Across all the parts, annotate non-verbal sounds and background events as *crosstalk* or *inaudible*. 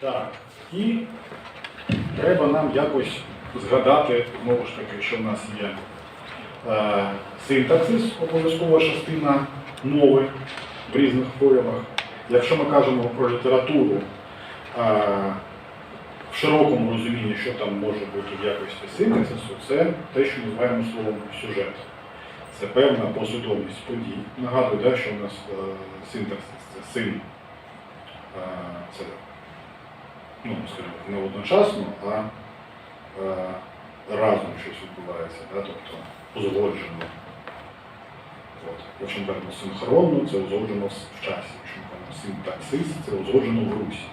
Так, і треба нам якось згадати, знову ж таки, що в нас є е, синтаксис, обов'язкова частина мови в різних проявах. Якщо ми кажемо про літературу е, в широкому розумінні, що там може бути в якості синтаксису, це те, що називаємо словом сюжет. Це певна послідовність подій. Нагадую, да, що у нас е, синтаксис це син. е, це ну, скажімо, не одночасно, а е, разом щось відбувається, да? тобто узгоджено. От. Якщо ми синхронно, це узгоджено в часі. Якщо кажемо синтаксис, це узгоджено в русі.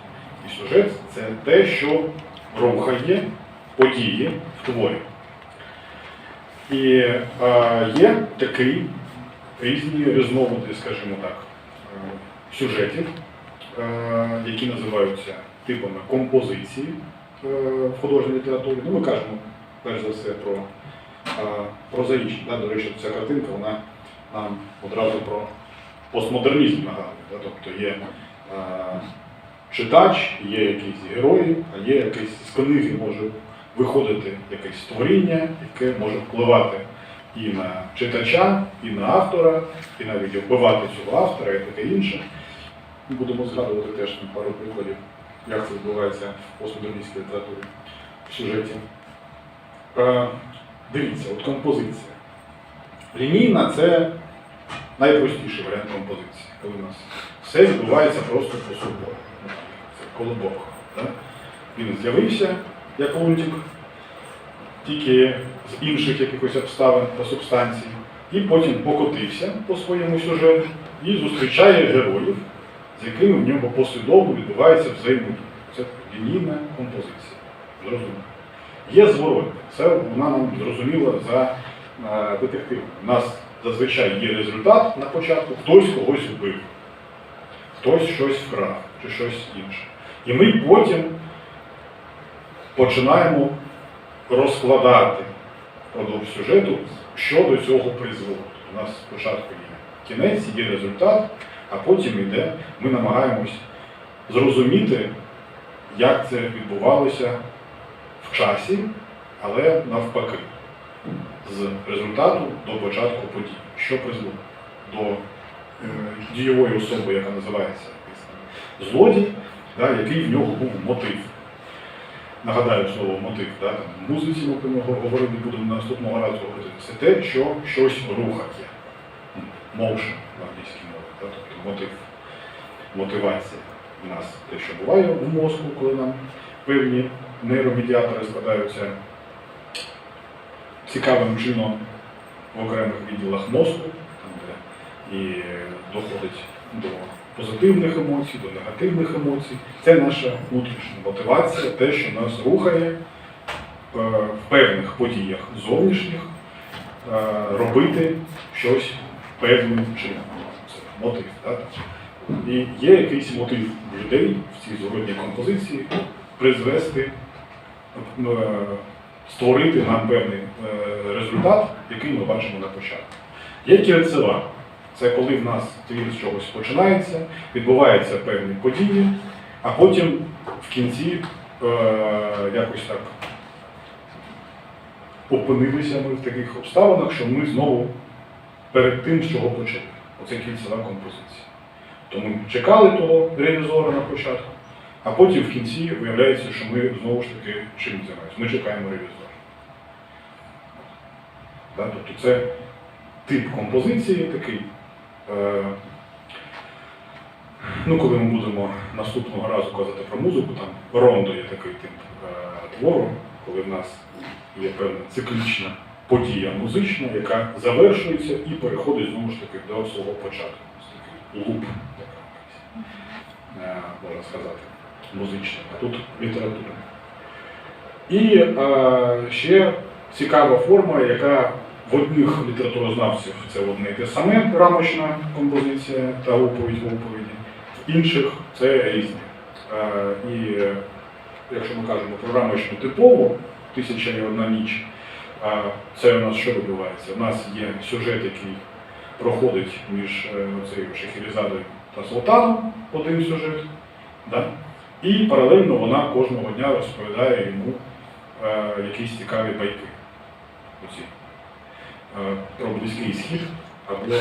І сюжет це те, що рухає події в творі. І е, є такі різні різновиди, скажімо так, е, сюжетів, е, які називаються типами композиції е, в художній літературі. Ну, ми кажемо перш за все про е, прозаїчні. Да? До речі, ця картинка вона нам одразу про постмодернізм нагадує. Да? Тобто є е, читач, є якісь герої, а є якесь з книги може виходити якесь створіння, яке може впливати і на читача, і на автора, і навіть вбивати цього автора і таке інше. Ми будемо згадувати теж пару прикладів, як це відбувається в постмодерністській літературі в сюжеті. Е, дивіться, от композиція. Лінійна це найпростіший варіант композиції, коли у нас все відбувається просто по собою. Це колобок. Да? Він з'явився як лунтик, тільки з інших якихось обставин та субстанцій, і потім покотився по своєму сюжету і зустрічає героїв, з якими в нього послідовно відбувається взаємодія. Це лінійна композиція. Зрозуміло. Є зворотня. Це вона нам зрозуміла за е, детективом. У нас зазвичай є результат на початку, хтось когось вбив, хтось щось вкрав чи щось інше. І ми потім починаємо розкладати впродовж сюжету, що до цього призвело. У нас спочатку є кінець, є результат, а потім йде, ми намагаємось зрозуміти, як це відбувалося в часі, але навпаки, з результату до початку подій. Що призвело до е, дієвої особи, яка називається злодій, да, який в нього був мотив. Нагадаю слово мотив, да, там, в музиці ми про нього говорили, будемо наступного разу говорити. Це те, що щось рухає. Motion в англійській мотив, мотивація у нас те, що буває в мозку, коли нам певні нейромедіатори складаються цікавим чином в окремих відділах мозку, там, де і доходить до позитивних емоцій, до негативних емоцій. Це наша внутрішня мотивація, те, що нас рухає е, в певних подіях зовнішніх е, робити щось певним чином. Мотив. Так? І є якийсь мотив людей в цій зворотній композиції призвести, е, створити нам певний е, результат, який ми бачимо на початку. Є кільцева. Це коли в нас твір з чогось починається, відбуваються певні події, а потім в кінці е, якось так опинилися ми в таких обставинах, що ми знову перед тим, з чого почали. Оце кільцева композиція. То ми чекали того ревізора на початку, а потім в кінці виявляється, що ми знову ж таки чим займаємося. Ми чекаємо ревізора. Тобто це тип композиції такий. Е, ну, коли ми будемо наступного разу казати про музику, там рондо є такий тип е, твору, коли в нас є певна циклічна подія музична, яка завершується і переходить знову ж таки до свого початку. Ось такий луп, е, можна сказати, музичний, а тут література. І е, ще цікава форма, яка в одних літературознавців це одне і те саме рамочна композиція та оповідь в оповіді, в інших це різні. Е, І е, якщо ми кажемо про рамочну типову тисяча і одна ніч, е, це у нас що відбувається? У нас є сюжет, який проходить між е, цією Шахерезадою та Султаном, один сюжет. Да? І паралельно вона кожного дня розповідає йому е, якісь цікаві байки. Оці. Е, про Близький Схід або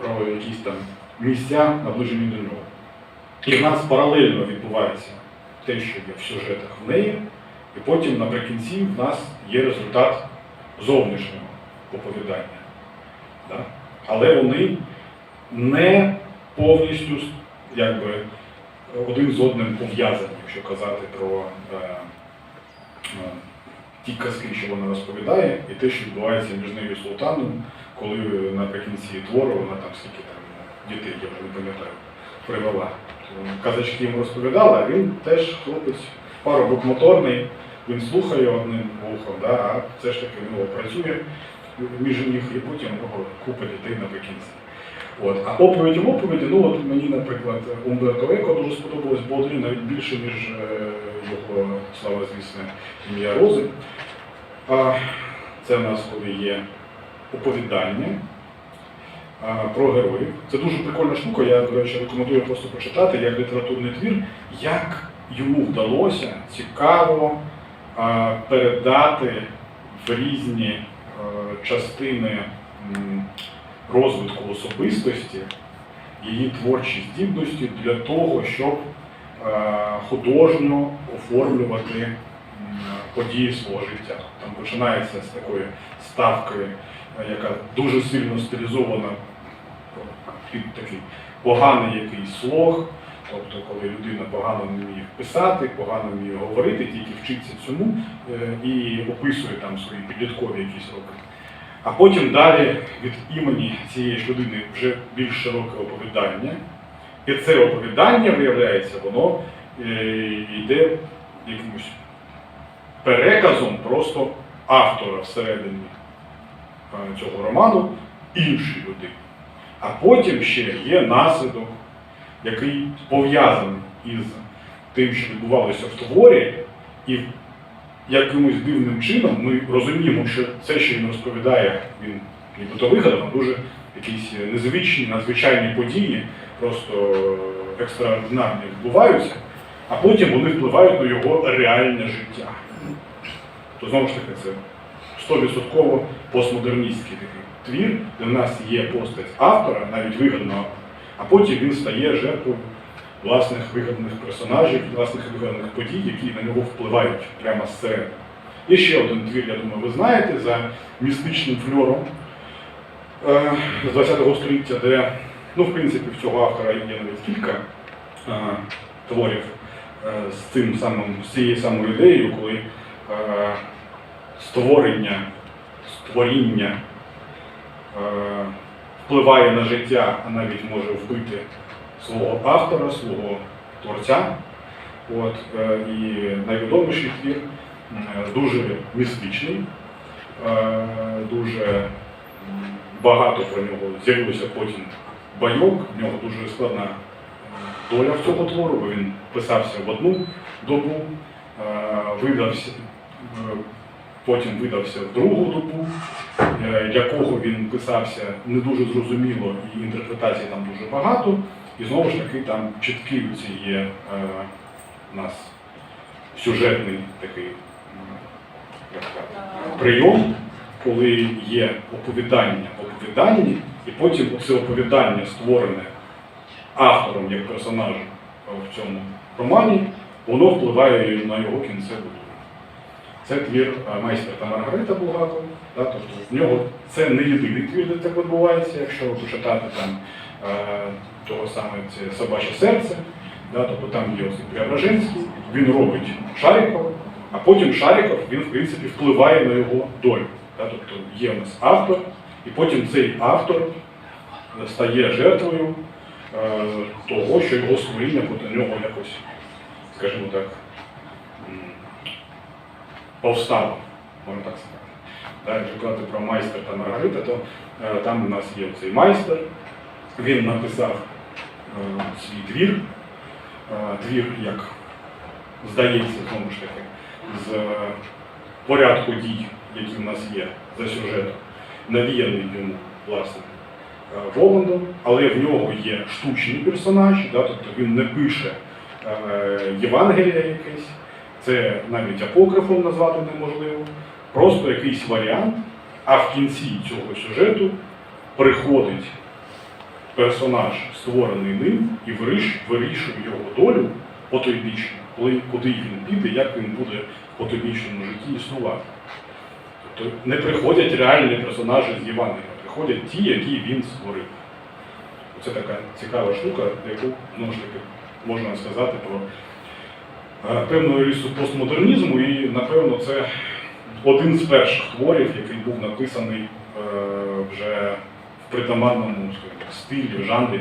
про якісь там місця, наближені до нього. І в нас паралельно відбувається те, що є в сюжетах в неї, і потім наприкінці в нас є результат зовнішнього оповідання. Да? Але вони не повністю якби, один з одним пов'язані, якщо казати про е, е, ті казки, що вона розповідає, і те, що відбувається між нею і султаном, коли наприкінці твору вона там скільки там дітей, я вже не пам'ятаю, привела. Казачки йому розповідала, а він теж хлопець, парубок моторний, він слухає одним вухом, да, а все ж таки нього працює між них і потім у нього купа дітей наприкінці. От. А оповіді в оповіді, ну от мені, наприклад, Умберто Еко дуже сподобалось Бодрі навіть більше, ніж е, його слава звісне ім'я Рози. А, це в нас коли є оповідання а, про героїв. Це дуже прикольна штука, я, до речі, рекомендую просто почитати як літературний твір, як йому вдалося цікаво передати в різні е, частини розвитку особистості її творчі здібності для того, щоб е, художньо оформлювати події свого життя. Там починається з такої ставки, е, яка дуже сильно стилізована під такий поганий якийсь слог. Тобто, коли людина погано вміє писати, погано вміє говорити, тільки вчиться цьому е, і описує там свої підліткові якісь роки. А потім далі від імені цієї ж людини вже більш широке оповідання. І це оповідання, виявляється, воно е, йде якимось переказом просто автора всередині е, цього роману іншій людині. А потім ще є наслідок, який пов'язаний із тим, що відбувалося в творі, і якимось дивним чином ми розуміємо, що це, що він розповідає, він нібито вигадав, а дуже якісь незвичні, надзвичайні події, просто екстраординарні відбуваються, а потім вони впливають на його реальне життя. То знову ж таки, це 100% постмодерністський такий твір, де в нас є постать автора, навіть вигаданого, а потім він стає жертвою власних вигаданих персонажів, власних вигаданих подій, які на нього впливають прямо зсередини. Є ще один твір, я думаю, ви знаєте, за містичним фльором е, з 20 століття, де, ну, в принципі, в цього автора є навіть кілька е, творів е, з цим самим, з цією самою ідеєю, коли е, створення, створіння е, впливає на життя, а навіть може вбити свого автора, свого творця. От, е, і найвідоміший твір дуже містичний, е, дуже багато про нього з'явилося потім байок, в нього дуже складна е, доля в цього твору, бо він писався в одну добу, видався, потім видався в другу добу, е, якого він писався не дуже зрозуміло, і інтерпретацій там дуже багато. І знову ж таки там чіткий цей є е, у нас сюжетний такий як сказати, прийом, коли є оповідання оповідання, і потім це оповідання створене автором як персонажем е, в цьому романі, воно впливає на його кінцеву. Це твір е, майстер та Маргарита Булгакова. Да, тобто в нього це не єдиний твір, де так відбувається, якщо почитати там е, того саме це собаче серце, да, тобто там є Осип Преображенський, він робить Шарикова, а потім Шариков він в принципі впливає на його долю. Да, тобто є у нас автор, і потім цей автор стає жертвою е, того, що його створіння проти нього якось, скажімо так, повстало, можна так сказати. Да, якщо казати про майстер та Маргарита, то е, там у нас є цей майстер, він написав е, свій твір, е, твір, як здається, знову ж таки, з порядку дій, які в нас є за сюжетом, навіяний йому, власне, Воландом, але в нього є штучні персонажі, да, тобто він не пише Євангелія якесь, це навіть апокрифом назвати неможливо. Просто якийсь варіант, а в кінці цього сюжету приходить персонаж, створений ним, і вирішує його долю потойбічну, коли куди він піде, як він буде в потойбічному житті існувати. Тобто не приходять реальні персонажі з Євангелія, приходять ті, які він створив. Це така цікава штука, яку знову ж таки можна сказати про е, певну рису постмодернізму, і напевно це один з перших творів, який був написаний е, вже в притаманному скажімо стилі, жанрі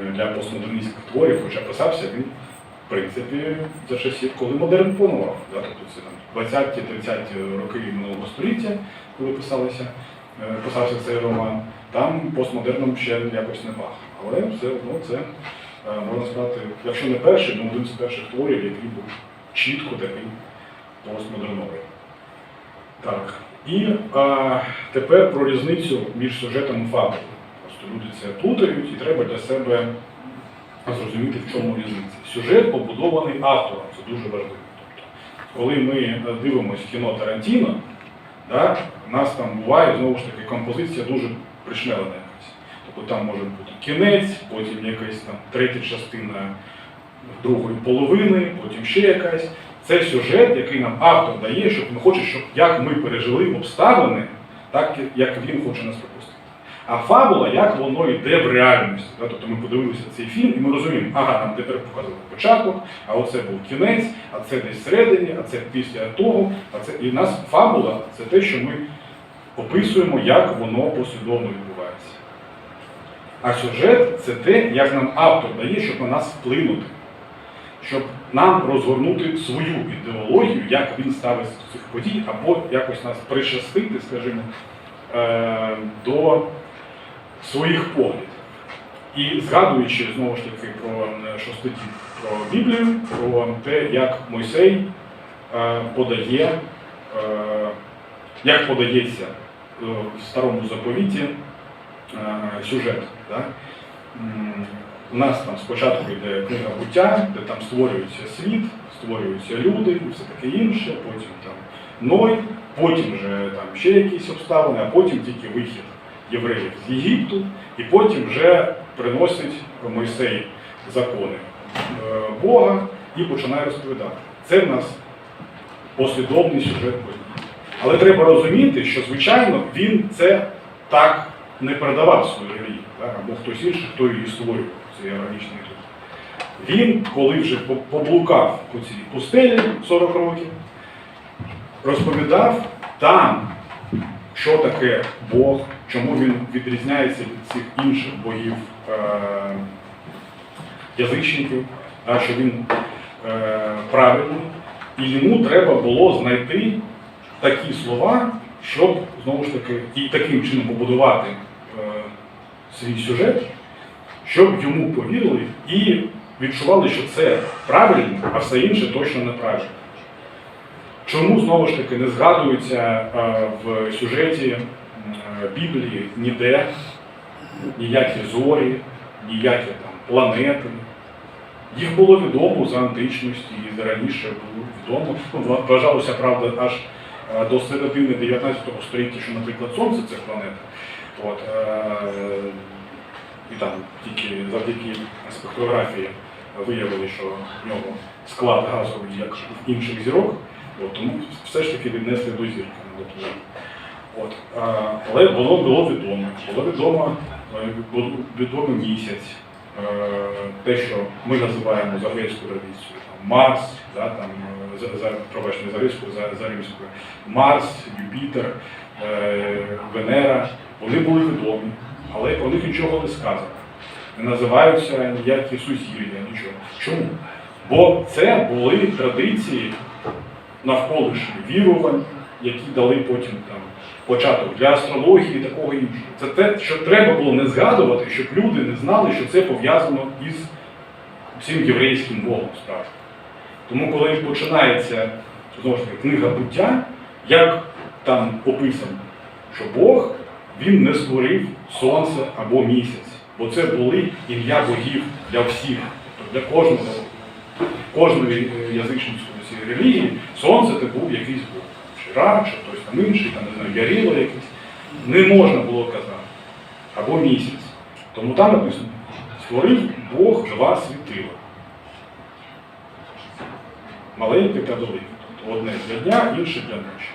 е, для постмодерністських творів, хоча писався він, в принципі, за часів, коли модерн панував. Да? Тобто це там 20-30 роки минулого століття, коли писалися, писався цей роман, там постмодерном ще якось не пах. Але все одно це, можна сказати, якщо не перший, то один з перших творів, який був чітко такий постмодерновий. Так. І а, тепер про різницю між сюжетом і фабулою. Просто люди це плутають і треба для себе зрозуміти, в чому різниця. Сюжет побудований автором, це дуже важливо. Тобто, коли ми е, дивимося кіно Тарантіно, да, у нас там буває знову ж таки композиція дуже пришнелена якась. Тобто там може бути кінець, потім якась там третя частина другої половини, потім ще якась. Це сюжет, який нам автор дає, щоб ми хоче, щоб як ми пережили обставини, так як він хоче нас пропустити. А фабула, як воно йде в реальності. Тобто ми подивилися цей фільм і ми розуміємо, ага, нам тепер показали початок, а оце був кінець, а це десь всередині, а це після того. А це і в нас фабула це те, що ми описуємо, як воно послідовно. А сюжет це те, як нам автор дає, щоб на нас вплинути щоб нам розгорнути свою ідеологію, як він ставиться до цих подій, або якось нас прищастити, скажімо, е, до своїх поглядів. І згадуючи знову ж таки про е, що про Біблію, про те, як Мойсей е, подає, е, як подається е, в старому заповіті е, сюжет. Да? У нас там спочатку йде книга буття, де там створюється світ, створюються люди і все таке інше, потім там Ной, потім вже там ще якісь обставини, а потім тільки вихід євреїв з Єгипту, і потім вже приносить Мойсей закони е, Бога і починає розповідати. Це в нас послідовний сюжет подій. Але треба розуміти, що звичайно він це так не передавав свою релігію, або хтось інший, хто її створював, цей органічний тут. Він, коли вже поблукав по цій пустелі 40 років, розповідав там, що таке Бог, чому він відрізняється від цих інших богів е- язичників, що він е- правильний. І йому треба було знайти такі слова, щоб знову ж таки і таким чином побудувати свій сюжет, щоб йому повірили і відчували, що це правильно, а все інше точно неправильно. Чому знову ж таки не згадується е, в сюжеті е, Біблії ніде ніякі зорі, ніякі там планети. Їх було відомо з античності і раніше було відомо. Вважалося, правда, аж е, до середини 19 століття, що, наприклад, Сонце це планета. От, е, і там тільки завдяки спектрографії виявили, що в нього склад газовий, як в інших зірок, от, тому все ж таки віднесли до зірки. От, е, але було, було відомо. Було відомо, е, було відомо місяць, е, те, що ми називаємо за грецькою традицією там, Марс, да, там, за, за, пробачте, за за, за римською, Марс, Юпітер, е, Венера, вони були відомі, але про них нічого не сказано. Не називаються ніякі сузір'я, нічого. Чому? Бо це були традиції навколишніх вірувань, які дали потім там початок для астрології і такого іншого. Це те, що треба було не згадувати, щоб люди не знали, що це пов'язано із цим єврейським Богом справді. Тому, коли починається знову ж таки книга буття, як там описано, що Бог він не створив сонце або місяць, бо це були ім'я богів для всіх, для кожного. кожної е, язичницької релігії сонце це був якийсь Бог. Чи Ра, чи хтось там інший, там, не знаю, Ярило якийсь. Не можна було казати. Або місяць. Тому там написано, створив Бог два світила. Маленьке та велике. Тобто одне для дня, інше для ночі.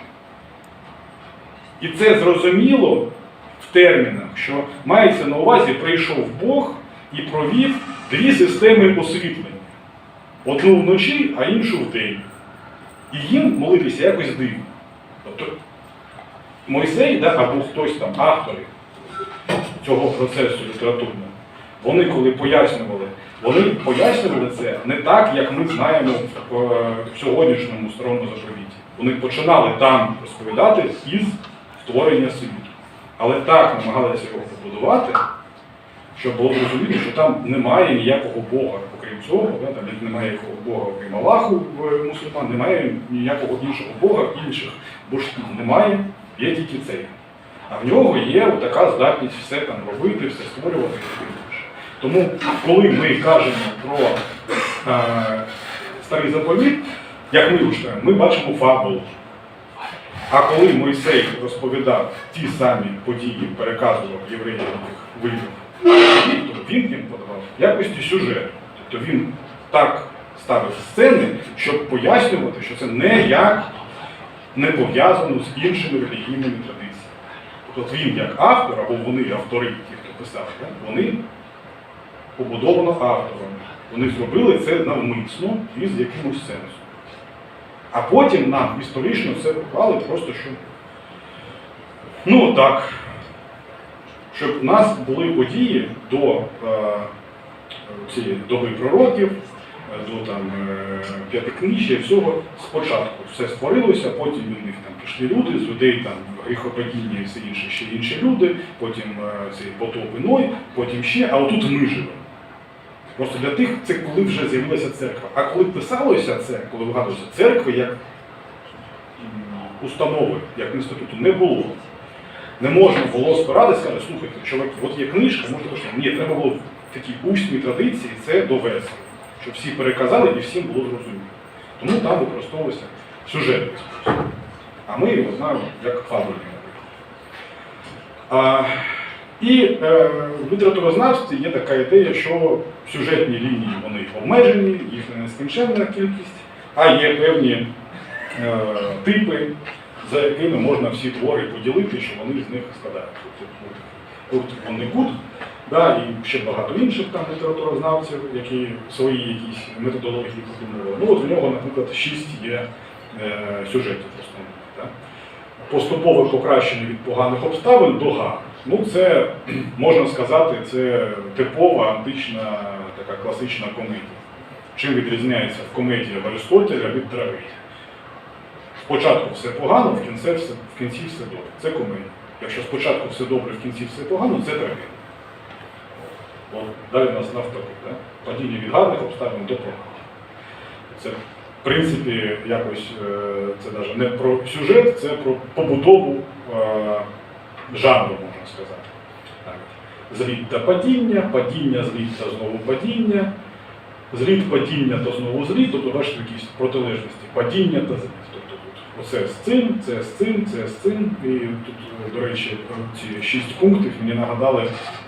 І це зрозуміло термінах, що мається на увазі, прийшов Бог і провів дві системи освітлення. Одну вночі, а іншу вдень. І їм молитися якось дивно. Тобто Мойсей, да, або хтось там, автори цього процесу літературного, вони коли пояснювали, вони пояснювали це не так, як ми знаємо в, е, в сьогоднішньому старому заповіті. Вони починали там розповідати із створення світу. Але так намагалися його побудувати, щоб було зрозуміло, що там немає ніякого Бога, окрім цього, там немає ніякого Бога, окрім Аллаху в мусульман, немає ніякого іншого Бога, інших божків немає, є тільки цей. А в нього є така здатність все там робити, все створювати і таке інше. Тому, коли ми кажемо про е, старий заповіт, як ми читаємо, ми бачимо фабулу. А коли Мойсей розповідав ті самі події, переказував євреям, яких вивів, то він їм подавав якості сюжету. Тобто він так ставив сцени, щоб пояснювати, що це ніяк не пов'язано з іншими релігійними традиціями. Тобто він як автор, або вони автори, ті, хто писав, вони побудовано авторами. Вони зробили це навмисно і з якимось сенсом. А потім нам історично це поклали просто, що ну так, щоб в нас були події до е, цієї доби пророків, до там е, п'ятикнижжя, всього спочатку все створилося, потім від них там пішли люди, з людей там гріхопадіння і все інше, ще інші люди, потім е, цей потоп і Ной, потім ще, а отут ми живемо. Просто для тих це коли вже з'явилася церква. А коли писалося це, коли вигадувалося церкви як установи, як інституту, не було. Не можна було спиратися, сказати, слухайте, чоловіки, от є книжка, можете почитати. Ні, треба було в такій усній традиції це довести, щоб всі переказали і всім було зрозуміло. Тому там використовувався сюжетний спосіб. А ми його знаємо як фабульний, і е, в літературознавстві є така ідея, що сюжетні лінії вони обмежені, їх не нескінченна кількість, а є певні е, типи, за якими можна всі твори поділити, що вони з них складаються. Тобто, Курт да, і ще багато інших там літературознавців, які свої якісь методології придумували. Ну от в нього, наприклад, шість є е, сюжетів основних. Поступове покращення від поганих обставин до гарних. Ну, це *clears throat* можна сказати, це типова антична така класична комедія. Чим відрізняється комедія в Аристотеля від трагедії? Спочатку все погано, в кінці все, в кінці все добре. Це комедія. Якщо спочатку все добре, в кінці все погано, це трагедія. От далі у нас навпаки, да? падіння від гарних обставин до поганих. Це, принципі, якось е, це навіть не про сюжет, це про побудову е, жанру, можна сказати. Зліт та падіння, падіння, зліт та знову падіння, зліт, падіння та знову зліт, тобто бачите якісь протилежності, падіння та зліт. Тобто тут оце з цим, це з цим, це з цим. І тут, е, до речі, ці шість пунктів мені нагадали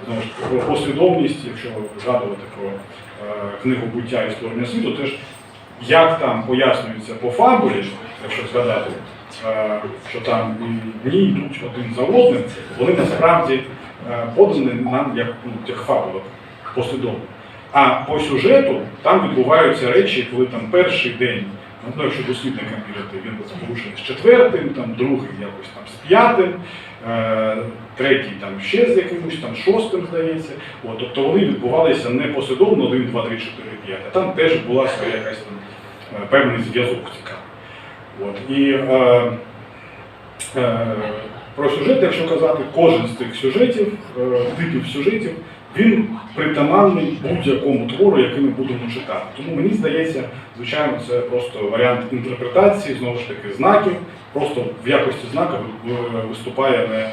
знову ж про послідовність, якщо згадувати про книгу буття і створення світу, теж як там пояснюється по фабулі, якщо згадати, е, що там і дні йдуть один за одним, вони насправді е, подані нам як ну, як фабула послідовно. А по сюжету там відбуваються речі, коли там перший день, ну якщо дослідникам вірити, він порушений з четвертим, там другий якось там з п'ятим, е, третій там ще з якимось там шостим, здається. От, тобто вони відбувалися не послідовно 1, 2, 3, 4, 5, а там теж була своя якась там е, певний зв'язок цікавий. От, і е, е, про сюжет, якщо казати, кожен з цих сюжетів, е, типів сюжетів, він притаманний будь-якому твору, який ми будемо читати. Тому мені здається, звичайно, це просто варіант інтерпретації, знову ж таки, знаків. Просто в якості знака виступає не е,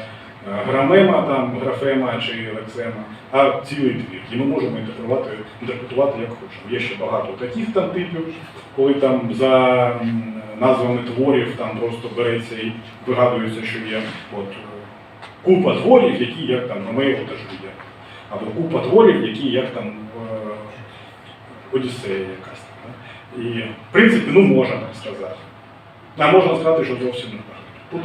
грамема, там, графема чи лексема, а цілий твір. І ми можемо інтерпретувати, інтерпретувати як хочемо. Є ще багато таких там типів, коли там за назвами творів там просто береться і вигадується, що є от, купа творів, які як там Ромео та Жулія. Або купа творів, які як там е, Одіссея якась. І в принципі, ну можна так сказати. А можна сказати, що зовсім не так. Тут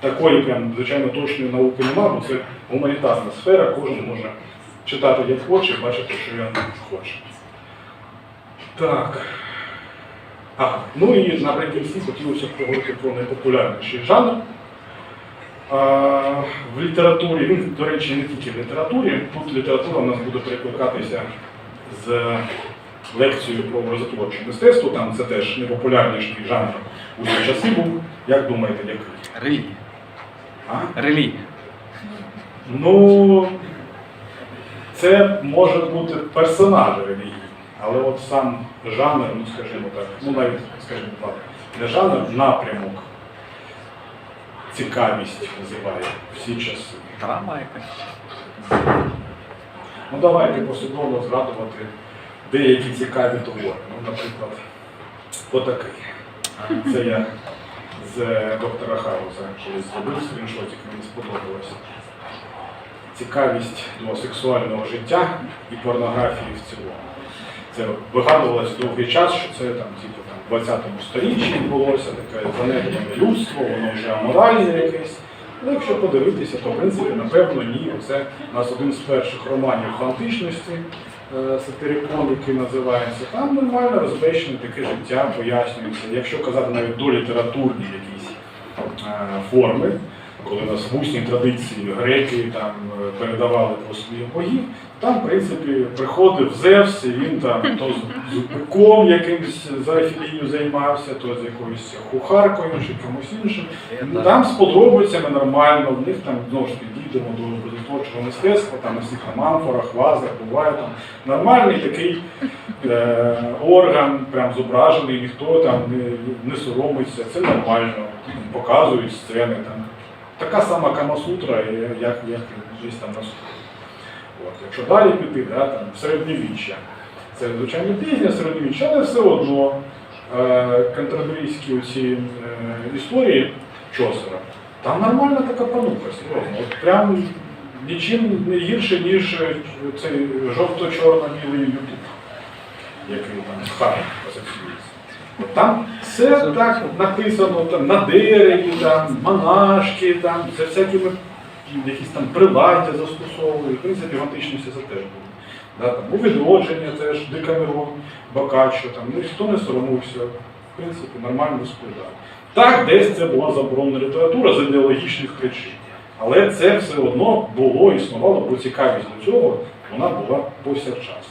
такої прям, звичайно, точної науки немає, бо це гуманітарна сфера, кожен може читати як хоче, бачити, що він хоче. Так. А, ну і наприкінці хотілося б поговорити про найпопулярніший жанр. А, в літературі, ну, до речі, не тільки в літературі, тут література у нас буде перекликатися з лекцією про образотворче мистецтво, там це теж найпопулярніший жанр у ті часи був. Як думаєте, який? Релігія. А? Релігія. Ну, це може бути персонаж релігії, але от сам жанр, ну скажімо так, ну навіть, скажімо так, не жанр, напрямок, цікавість називає всі часи. Драма якась. Ну давайте послідовно згадувати деякі цікаві твори. Ну, наприклад, отакий. Це я з доктора Хауса колись зробив скріншотик, мені сподобалося. Цікавість до сексуального життя і порнографії в цілому. Це вигадувалося довгий час, що це там, типу, там, 20 сторіччі відбулося таке занедбане людство, воно вже аморальне якесь. Ну, якщо подивитися, то в принципі, напевно, ні. Це у нас один з перших романів в античності, е, сатирикон, який називається. Там нормально розбещене таке життя пояснюється. Якщо казати навіть долітературні якісь е, форми, коли у нас в усній традиції греки там е, передавали про своїх богів, там, в принципі, приходив Зевс, і він там то з, з биком якимось за філію займався, то з якоюсь кухаркою чи комусь іншим. Ну, Там з подробицями нормально, в них там знову ж таки дійдемо до образотворчого мистецтва, там на всіх там амфорах, вазах, буває там нормальний такий е, орган, прям зображений, ніхто там не, не соромиться, це нормально, показують сцени там. Така сама Камасутра, як, як десь там на. От. Якщо далі піти, да, там, середньовіччя. Це звичайно пізня середньовіччя, але все одно е, кантерберійські оці е, історії Чосера, там нормальна така панука, серйозно. От прям нічим не гірше, ніж е, цей жовто-чорно-білий ютуб, який там Харм асоціюється. Там все так написано там, на дереві, там, монашки, там, це всякими якісь там приладдя застосовують. В принципі, в античності це теж було. Да, там, у відродження теж, Декамерон, Бокаччо, там, ну, ніхто не соромився. В принципі, нормально розповідав. Так, десь це була заборонена література з ідеологічних причин. Але це все одно було, існувало, бо цікавість до цього вона була повсякчас.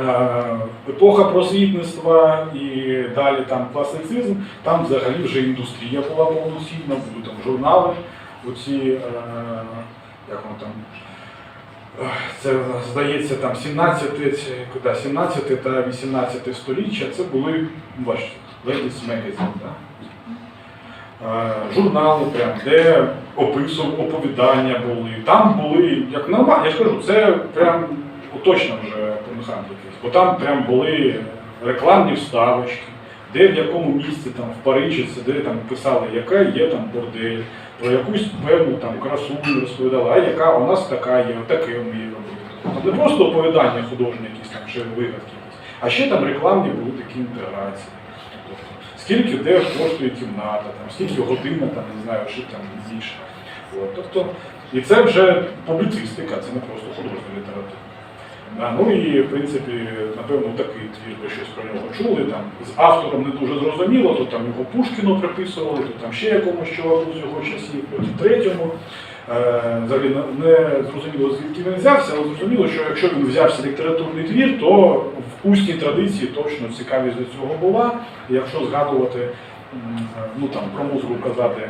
Е, Епоха просвітництва і далі там класицизм, там взагалі вже індустрія була повноцінна, були там журнали, оці, е, як воно там, це здається там 17, це, куди, 17 та 18 століття, це були, бачите, Ladies Magazine, да? Е, журнали, прям, де опису, оповідання були. Там були, як нормально, я ж кажу, це прям точно вже порнохаб якийсь, бо там прям були рекламні вставочки, де в якому місці там в Парижі, де там писали, яка є там бордель, про якусь певну там красу розповідали, а яка у нас така є, таке вміє робити. Тобто не просто оповідання художні якісь там чи вигадки а ще там рекламні були такі інтеграції. Тобто, скільки де коштує кімната, там, скільки година, там, не знаю, чи там більше. От, тобто, і це вже публіцистика, це не просто художня література. Ну і в принципі, напевно, такий твір ви щось про нього чули. Там з автором не дуже зрозуміло, то там його Пушкіну приписували, то там ще якомусь чуваку з його часів, потім третьому. Е, взагалі не- не зрозуміло, звідки він взявся, але зрозуміло, що якщо він взявся літературний твір, то в усній традиції точно цікавість до цього була. Якщо згадувати, ну там про музику казати,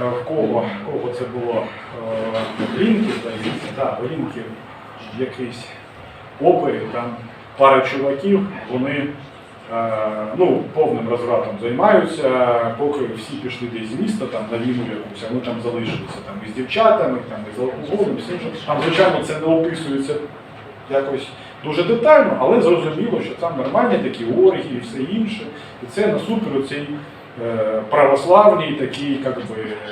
е, в кого, кого це було е, Лінків, здається, да, Лінків в якійсь опері, там пара чуваків, вони е, ну, повним розвратом займаються, поки всі пішли десь з міста там, на війну якусь, ми там залишилися там, із дівчатами, там, із алкоголем, все інше. Там, звичайно, це не описується якось дуже детально, але зрозуміло, що там нормальні такі оргії і все інше. І це насупер цій е, православній такій как би,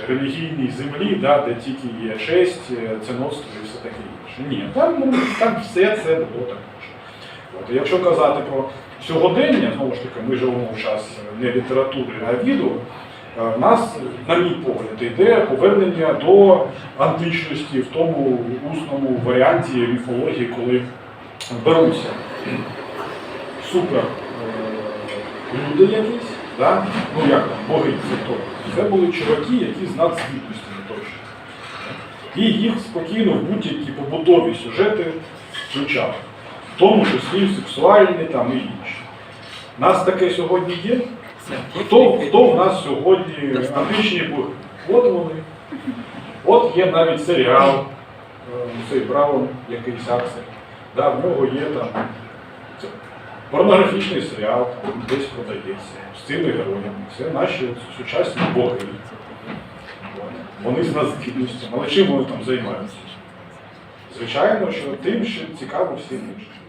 релігійній землі, да, де тільки є честь, е, ценоство і все таке інше. Ні, там, ну, там все це було також. От, якщо казати про сьогодення, знову ж таки, ми живемо в час не літератури, а відео, е, в нас, на мій погляд, йде повернення до античності в тому усному варіанті міфології, коли беруться супер е, люди якісь, да? ну як там, боги це хто? Це були чуваки, які з точно. І їх спокійно в будь-які побутові сюжети включали. В тому числі сексуальні там і інші. Нас таке сьогодні є. Хто, хто в нас сьогодні античні боги? От вони. От є навіть серіал, е, цей Браун, якийсь Аксель. Да, в нього є там це, порнографічний серіал, там, десь продається з цими героями. Це наші сучасні боги. Вони з наздібностями, але чим вони там займаються? Звичайно, що тим, що цікаво всім іншим.